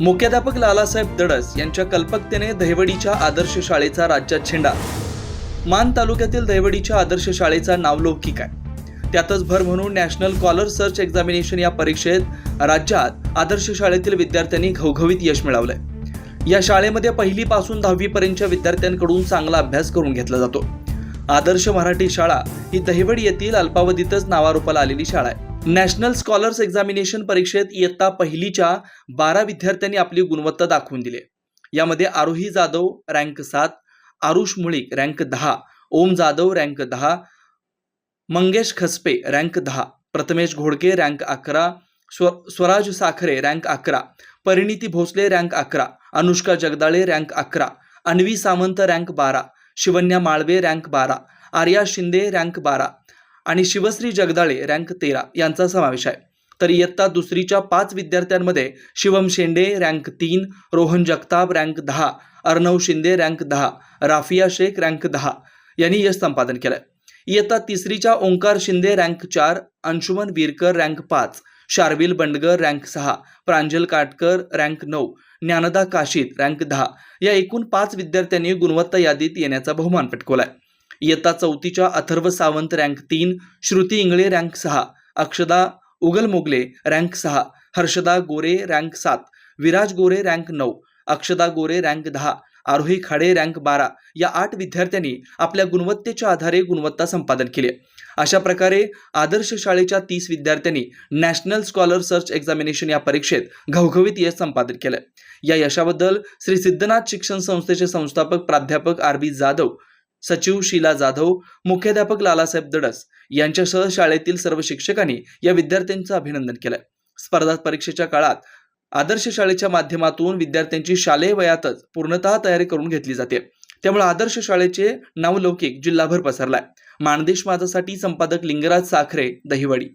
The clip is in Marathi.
मुख्याध्यापक लालासाहेब दडस यांच्या कल्पकतेने दहिवडीच्या आदर्श शाळेचा राज्यात झेंडा. मान तालुक्यातील दहिवडीच्या आदर्श शाळेचा नावलौकिक आहे. त्यातच भर म्हणून नॅशनल कॉलर सर्च एक्झामिनेशन या परीक्षेत राज्यात आदर्श शाळेतील विद्यार्थ्यांनी घवघवीत यश मिळवलंय. या शाळेमध्ये पहिलीपासून दहावीपर्यंतच्या विद्यार्थ्यांकडून चांगला अभ्यास करून घेतला जातो. आदर्श मराठी शाळा ही दहिवडी येथील अल्पावधीतच नावारूपाला आलेली शाळा आहे. नॅशनल स्कॉलर्स एक्झामिनेशन परीक्षेत इयत्ता पहिलीच्या बारा विद्यार्थ्यांनी आपली गुणवत्ता दाखवून दिली. यामध्ये आरोही जाधव रँक सात आरुष मुळीक रँक दहा ओम जाधव रँक दहा मंगेश खसपे रँक दहा प्रथमेश घोडके रँक अकरा स्व स्वराज साखरे रँक अकरा परिणिती भोसले रँक अकरा अनुष्का जगदाळे रँक अकरा अन्वी सामंत रँक बारा शिवन्या माळवे रँक बारा आर्या शिंदे रँक बारा आणि शिवश्री जगदाळे रँक तेरा यांचा समावेश आहे. तर इयत्ता दुसरीच्या पाच विद्यार्थ्यांमध्ये शिवम शेंडे रँक तीन रोहन जगताप रँक दहा अर्णव शिंदे रँक दहा राफिया शेख रँक दहा यांनी यश संपादन केलं इयत्ता तिसरीच्या ओंकार शिंदे रँक चार अंशुमन बीरकर रँक पाच शार्विल बंडगर रँक सहा प्रांजल काटकर रँक नऊ ज्ञानदा काशीद रँक दहा या एकूण पाच विद्यार्थ्यांनी गुणवत्ता यादीत येण्याचा बहुमान पटकवलाय. इयत्ता चौथीच्या अथर्व सावंत रँक तीन श्रुती इंगळे रँक सहा अक्षदा उगल मोगले रँक सहा हर्षदा गोरे रँक सात विराज गोरे रँक नऊ अक्षदा गोरे रँक दहा आरोही खाडे रँक बारा या आठ विद्यार्थ्यांनी आपल्या गुणवत्तेच्या आधारे गुणवत्ता संपादन केली. अशा प्रकारे आदर्श शाळेच्या तीस विद्यार्थ्यांनी नॅशनल स्कॉलर सर्च एक्झामिनेशन या परीक्षेत घवघवीत यश संपादन केलं. या यशाबद्दल श्री सिद्धनाथ शिक्षण संस्थेचे संस्थापक प्राध्यापक आर बी जाधव सचिव शीला जाधव मुख्याध्यापक लालासाहेब दडस यांच्यासह शाळेतील सर्व शिक्षकांनी या विद्यार्थ्यांचं अभिनंदन केलंय. स्पर्धा परीक्षेच्या काळात आदर्श शाळेच्या माध्यमातून विद्यार्थ्यांची शालेय वयातच पूर्णतः तयारी करून घेतली जाते. त्यामुळे आदर्श शाळेचे नावलौकिक जिल्हाभर पसरलाय. माणदेश माझासाठी संपादक लिंगराज साखरे दहिवडी.